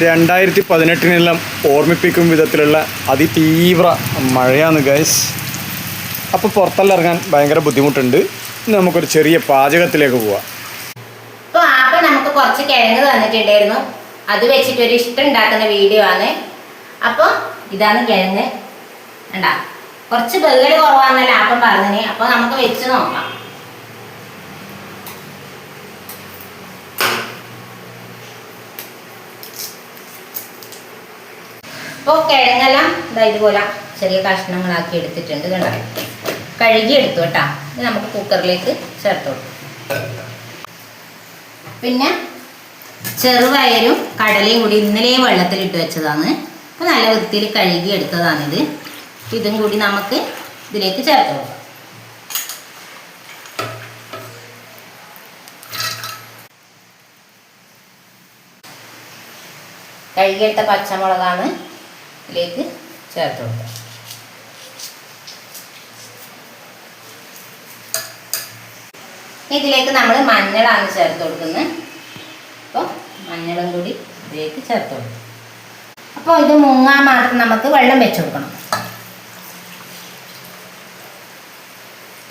രണ്ടായിരത്തി പതിനെട്ടിനെല്ലാം ഓർമ്മിപ്പിക്കും വിധത്തിലുള്ള അതിതീവ്ര മഴയാണ് ഗൈസ് അപ്പോൾ പുറത്തെല്ലാം ഭയങ്കര ബുദ്ധിമുട്ടുണ്ട്. ഇനി നമുക്കൊരു ചെറിയ പാചകത്തിലേക്ക് പോവാം. അപ്പോൾ ആപ്പ നമുക്ക് കുറച്ച് കിഴങ്ങ് തന്നിട്ടുണ്ടായിരുന്നു. അത് വെച്ചിട്ട് ഒരു ഇഷ്ടം ഉണ്ടാക്കുന്ന വീഡിയോ ആണ്. അപ്പോൾ ഇതാണ് കിഴങ്ങ്. ഉണ്ടാ കുറച്ച് ബെഗൽ കുറവാണെന്നല്ല അപ്പം പറഞ്ഞിന് അപ്പോൾ നമുക്ക് വെച്ച് നോക്കാം. ഇപ്പോൾ കിഴങ്ങെല്ലാം ഇതാ ഇതുപോലെ ചെറിയ കഷ്ണങ്ങളാക്കി എടുത്തിട്ടുണ്ട് കണ്ടോ? കഴുകി എടുത്തു കേട്ടോ. ഇത് നമുക്ക് കുക്കറിലേക്ക് ചേർത്ത് കൊടുക്കാം. പിന്നെ ചെറുപയരും കടലയും കൂടി ഇന്നലെ വെള്ളത്തിലിട്ട് വെച്ചതാണ്. അപ്പോൾ നല്ല വൃത്തിയിൽ കഴുകി എടുത്തതാണിത് അപ്പോൾ ഇതും കൂടി നമുക്ക് ഇതിലേക്ക് ചേർത്ത് കൊടുക്കാം. കഴുകിയെടുത്ത പച്ചമുളകാണ്. ഇതിലേക്ക് ചേർത്ത് കൊടുക്കുക ഇതിലേക്ക് നമ്മൾ മഞ്ഞളാണ് ചേർത്ത് കൊടുക്കുന്നത്. അപ്പോൾ മഞ്ഞളും കൂടി ഇതിലേക്ക് ചേർത്ത് കൊടുക്കും. അപ്പോൾ ഇത് മുങ്ങാൻ മാത്രം നമുക്ക് വെള്ളം വെച്ച് കൊടുക്കണം.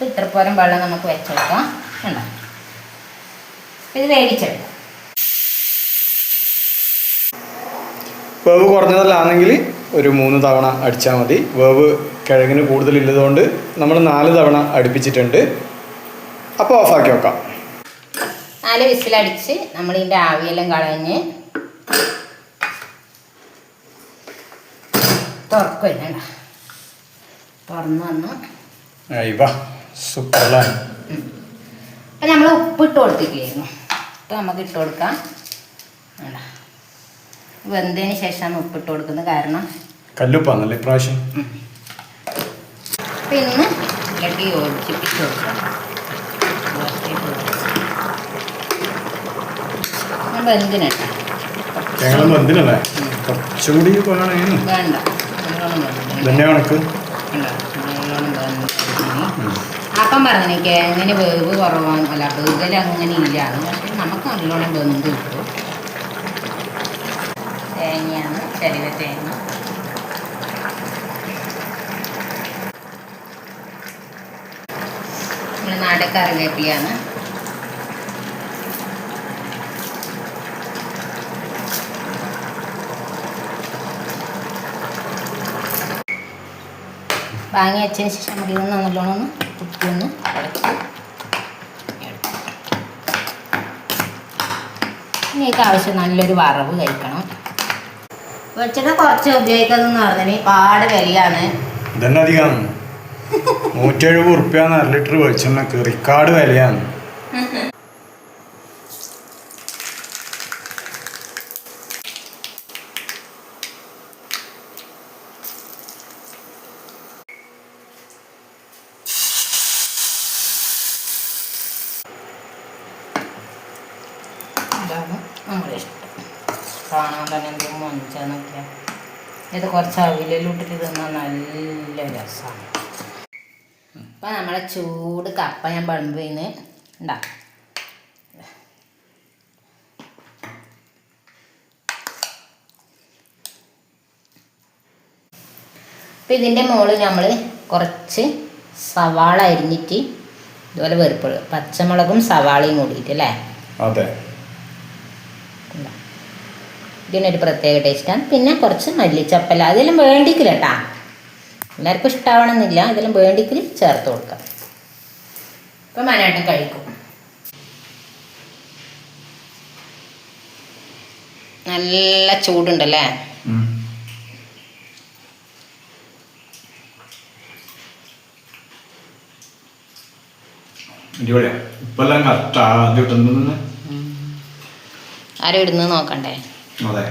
ഇത്രപ്പോരം വെള്ളം നമുക്ക് വെച്ച് കൊടുക്കാം. ഇത് വേവിച്ചെടുക്കാം. വേവ് കുറഞ്ഞതല്ലാണെങ്കിൽ ഒരു മൂന്ന് തവണ അടിച്ചാൽ മതി. വേവ് കിഴങ്ങിന് കൂടുതലില്ലതുകൊണ്ട് നമ്മൾ നാല് തവണ അടുപ്പിച്ചിട്ടുണ്ട്. അപ്പോൾ ഓഫാക്കി വെക്കാം. നാല് വിസിലടിച്ച് നമ്മൾ ഇതിന്റെ ആവിയെല്ലാം കളഞ്ഞ് തുറക്കും വേണ്ട തുറന്ന് വന്ന്. അയ്യവ സൂപ്പർലാണ് അപ്പം നമ്മൾ ഉപ്പിട്ട് കൊടുത്തിട്ടില്ലായിരുന്നു ഇപ്പം നമുക്ക് ഇട്ട് കൊടുക്കാം. വേണ്ട വെന്തതിന് ശേഷമാണ് ഉപ്പിട്ട് കൊടുക്കുന്നത്. കാരണം കല്ലുപ്പാന്നല്ലേ ഇപ്രാവശ്യം? പിന്നെ ഇളക്കി യോജിപ്പിച്ച് കൊടുക്കാം. വെന്തിനട്ടെ. ഞങ്ങൾ എന്തിനല്ലേ കുറച്ചുകൂടി വേണ്ട. അപ്പം പറഞ്ഞേ എനിക്ക് അങ്ങനെ വേവ് കുറവാണ് അല്ല വേവൽ അങ്ങനെ ഇല്ലാന്ന് പക്ഷെ നമുക്ക് നല്ലോണം വെന്ത് കിട്ടും. തേങ്ങയാണ് ചെറിയ തേങ്ങ. നാടൻ കറിവേപ്പിലയാണ്. വാങ്ങി വെച്ചതിന് ശേഷം നമുക്ക് ഇതൊന്ന് നല്ലോണം ഒന്ന് കുത്തി ഒന്ന് ഇനി. ആവശ്യം നല്ലൊരു വറവ് കഴിക്കണം. വെളിച്ചെണ്ണ കുറച്ച് ഉപയോഗിക്കുന്നതെന്ന് പറഞ്ഞാൽ പാട് വിലയാണ് ഇതന്നെ അധികമാണ് നൂറ്റെഴുപത് ഉറുപ്പ്യാന്ന് അര ലിറ്റർ വെളിച്ചെണ്ണക്ക്. റിക്കാർഡ് വിലയാണ്. ഇതാണ് നമ്മുടെ ഇഷ്ടം. കാണാൻ തന്നെ എന്ത് മൊഞ്ചാന്നൊക്കെ. ഇത് കുറച്ച് അവിലിട്ടിട്ട് തിന്നാൽ നല്ല രസമാണ് അപ്പം നമ്മളെ ചൂട് കപ്പ ഞാൻ പഴുമ്പയിന്ന് ഉണ്ടാ അപ്പം ഇതിന്റെ മുകളിൽ നമ്മൾ കുറച്ച് സവാള അരിഞ്ഞിട്ട് ഇതുപോലെ വെറുപ്പ് പച്ചമുളകും സവാളയും കൂടിയിട്ട് അല്ലേ? അതെ. ഇതിനൊരു പ്രത്യേക ടേസ്റ്റാണ്. പിന്നെ കുറച്ച് മല്ലിച്ചപ്പല. അതെല്ലാം വേണ്ടിക്കില്ല കേട്ടാ. എല്ലാവർക്കും ഇഷ്ടമാവണമെന്നില്ല ഇതെല്ലാം വേണ്ടിക്കിൽ ചേർത്ത് കൊടുക്കാം. ഇപ്പം മനാട്ടം കഴിക്കും. നല്ല ചൂടുണ്ടല്ലേ? ആരും ഇടുന്നത് നോക്കണ്ടേ? അതെ.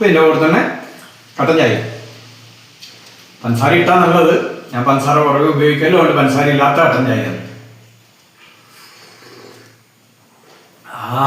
പിന്നെ കൂടെ തന്നെ കട്ടൻ ചായ പഞ്ചസാര ഇട്ടാ നല്ലത്. ഞാൻ പഞ്ചസാര കുറവ് ഉപയോഗിക്കല്ലോ അതുകൊണ്ട് പഞ്ചസാര ഇല്ലാത്ത കട്ടൻ ചായ ആ.